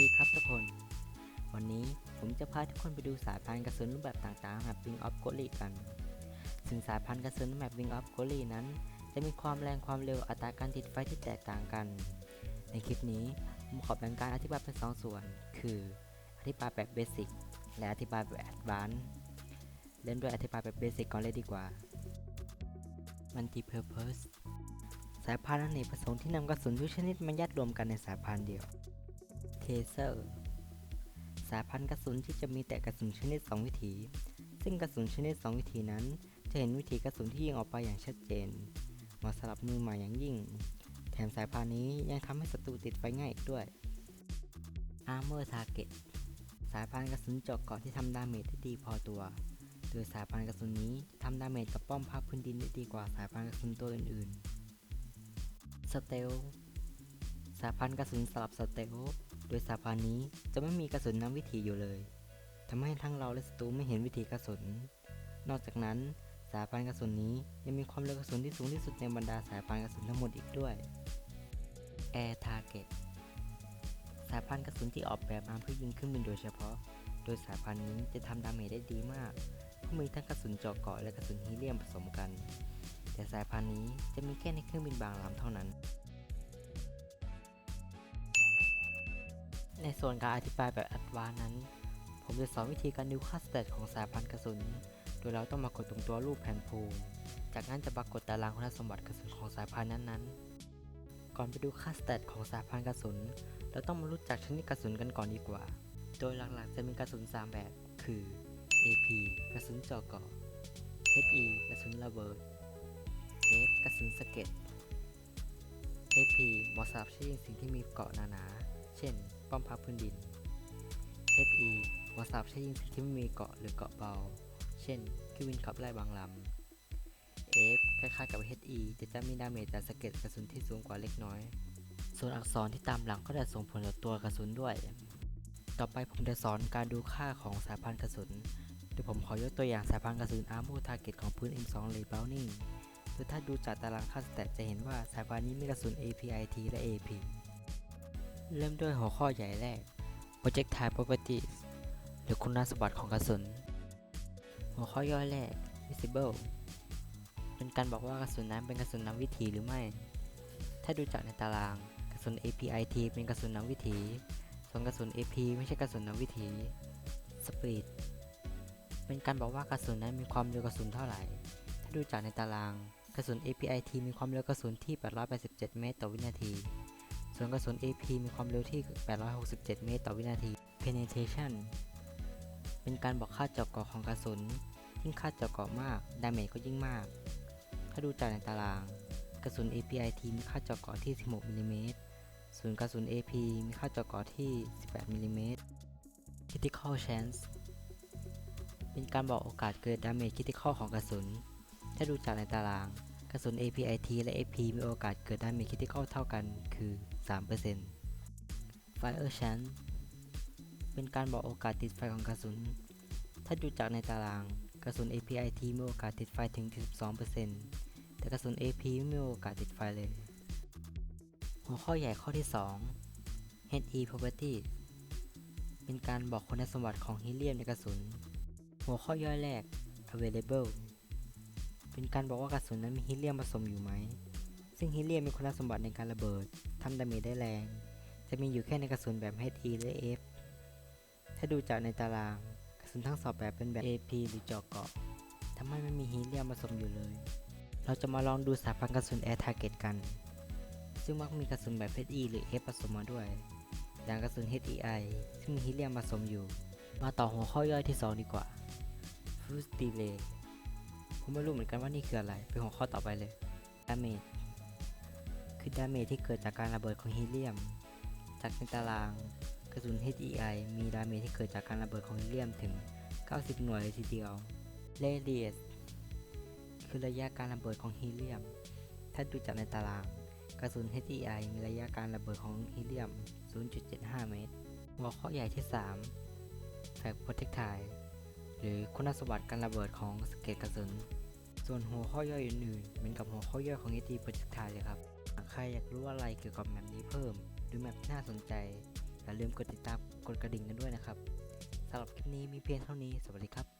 ดีครับทุกคน วันนี้ผมจะพาทุกคนไปดูสายพันธุ์กระสุนรูปแบบต่างๆแบบ Wing of g o l i กัน ซึ่งสายพันธุ์กระสุนแบบ Wing of g o l i นั้น จะมีความแรงความเร็วอัตราการติดไฟที่แตกต่างกัน ในคลิปนี้ผมขอแบ่งการอธิบายเป็นสองส่วน คือ อธิบายแบบเบสิกและอธิบายแบบแอดวานซ์เริ่มด้วยอธิบายแบบเบสิกก่อนเลยดีกว่า Multi-purpose สายพันธุ์อเนกประสงค์ที่นำกระสุนทุกชนิดมายัดรวมกันในสายพันธุ์เดียว เซอร์ สายพันธุ์กระสุนที่จะมีแต่กระสุนชนิด 2 วิถี ซึ่งกระสุนชนิด 2 วิถีนั้น จะเห็นวิถีกระสุนที่ยิงออกไปอย่างชัดเจนเหมาะสำหรับมือใหม่อย่างยิ่ง แถมสายพันธุ์นี้ยังทำให้ศัตรูติดไฟง่ายอีกด้วย Armor Target สายพันธุ์กระสุนเจาะเกาะที่ทำดาเมจได้ดีพอตัว โดยสายพันธุ์กระสุนนี้ทำดาเมจกับป้อมภาคพื้นดินได้ดีกว่าสายพันธุ์กระสุนตัวอื่นๆสเตล สายพันธ์กระสุนสลับสเตลโดยสายพันธ์นี้จะไม่มีกระสุนนำวิถีอยู่เลยทำให้ทั้งเราและศัตรูไม่เห็นวิถีกระสุน นอกจากนั้นสายพันธ์กระสุนนี้ยังมีความเร็วกระสุนที่สูงที่สุดในบรรดาสายพันธ์กระสุนทั้งหมดอีกด้วย Air Target สายพันธ์กระสุนที่ออกแบบมาเพื่อยิงเครื่องบินโดยเฉพาะ โดยสายพันธ์นี้จะทำดาเมจได้ดีมากเพราะมีทั้งกระสุนเจาะเกาะและกระสุนฮีเลียมผสมกัน แต่สายพันธุ์นี้จะมีแค่ในเครื่องบินบางลำเท่านั้น ในส่วนการอธิบายแบบอัดวานนั้น ผมจะสอนวิธีการดูค่าสเตตของสายพันธุ์กระสุน โดยเราต้องมากดตรงตัวรูปแผ่นภูมิ จากนั้นจะปรากฏตารางคุณสมบัติกระสุนของสายพันธุ์นั้นๆ ก่อนไปดูค่าสเตตของสายพันธุ์กระสุน เราต้องมารู้จักชนิดกระสุนกันก่อนดีกว่า โดยหลักๆจะมีกระสุน 3 แบบ คือ AP กระสุนเจาะเกาะ HE กระสุนระเบิด F กระสุนสะเก็ด AP เหมาะสำหรับใช้ยิงสิ่งที่มีเกาะหนาๆ เช่น ป้อมพับพื้นดิน HE เหมาะสำหรับใช้ยิงสิ่งที่ไม่มีเกาะหรือเกาะเบา เช่นครื่องบินขับไล่บางลำ F คล้ายๆกับ HE แต่จะมีดาเมจจากสะเก็ดกระสุนที่สูงกว่าเล็กน้อย ส่วนอักษรที่ตามหลังก็จะส่งผลต่อตัวกระสุนด้วย ต่อไปผมจะสอนการดูค่าของสายพันธุ์กระสุนโดยผมขอยกตัวอย่างสายพันธุ์กระสุน Armor Target ของปืน M2 เลย Browning โดยถ้าดูจากตารางค่าสแตทจะเห็นว่าสายพันธุ์นี้มีกระสุน APIT และ AP เริ่มด้วยหัวข้อใหญ่แรก Projectile Properties หรือคุณสมบัติของกระสุน หัวข้อย่อยแรก Visible เป็นการบอกว่ากระสุนนั้นเป็นกระสุนนำวิถีหรือไม่ ถ้าดูจากในตาราง กระสุน APIT เป็นกระสุนนำวิถี ส่วนกระสุน AP ไม่ใช่กระสุนนำวิถี Speed เป็นการบอกว่ากระสุนนั้นมีความเร็วกระสุนเท่าไหร่ ถ้าดูจากในตาราง กระสุน APIT มีความเร็วกระสุนที่ 887 เมตรต่อวินาที วนกระสุน AP มีความเร็วที่ 867 เมตรต่อวินาที Penetration เป็นการบอกค่าเจาะเกาะของกระสุน ยิ่งค่าเจาะเกาะมาก ดาเมจก็ยิ่งมาก ถ้าดูจากในตาราง กระสุน APIT มีค่าเจาะเกาะที่ 16มิลลิเมตรส่วนกระสุน AP มีค่าเจาะเกาะที่ 18มิลลิเมตร Critical Chance เป็นการบอกโอกาสเกิดดาเมจคิติคอลของกระสุน ถ้าดูจากในตาราง กระสุน APIT และ AP มีโอกาสเกิดดาเมจคิติคอลเท่ากันคือ 3% Fire Chance เป็นการบอกโอกาสติดไฟของกระสุน ถ้าดูจากในตาราง กระสุน APIT มีโอกาสติดไฟถึง 12%แต่กระสุน AP ไม่มีโอกาสติดไฟเลย หัวข้อใหญ่ข้อที่ 2 HE Property เป็นการบอกคุณสมบัติของฮีเลียมในกระสุน หัวข้อย่อยแรก available เป็นการบอกว่ากระสุนนั้นมีฮีเลียมผสมอยู่ไหม ซึ่งฮีเลียมมีคุณสมบัติในการระเบิดทำดาเมจได้แรง จะมีอยู่แค่ในกระสุนแบบ HE และ F ถ้าดูจากในตาราง กระสุนทั้งสองแบบเป็นแบบ AP หรือจาะเกาะทำไมไม่มีฮีเลียมผสมอยู่เลย เราจะมาลองดูสายพันธุ์กระสุน Air Target กัน ซึ่งมักมีกระสุนแบบ HE หรือ F ผสมมาด้วย อย่างกระสุน HEI ซึ่งมีฮีเลียมผสมอยู่ มาต่อหัวข้อย่อยที่ 2 ดีกว่า Fuse Delay ผมไม่รู้เหมือนกันว่านี่คืออะไร เป็นหัวข้อต่อไปเลย Damage คือดาเมจที่เกิดจากการระเบิดของฮีเลียม จากในตารางกระสุน HEI มีดาเมจที่เกิดจากการระเบิดของฮีเลียมถึง 90 หน่วยเลยทีเดียว Radius คือระยะการระเบิดของฮีเลียม ถ้าดูจากในตาราง กระสุน HEI มีระยะการระเบิดของฮีเลียม 0.75 เมตร หัวข้อใหญ่ที่3 Flag Projectile หรือคุณสมบัติการระเบิดของสเก็ตกระสุน ส่วนหัวข้อย่อยอื่นๆ เหมือนกับหัวข้อย่อยของ HE Projectile เลยครับ ใครอยากรู้อะไรเกี่ยวกับแมปนี้เพิ่ม หรือแมปที่น่าสนใจอย่าลืมกดติดตามกดกระดิ่งกันด้วยนะครับสำหรับคลิปนี้มีเพียงเท่านี้สวัสดีครับ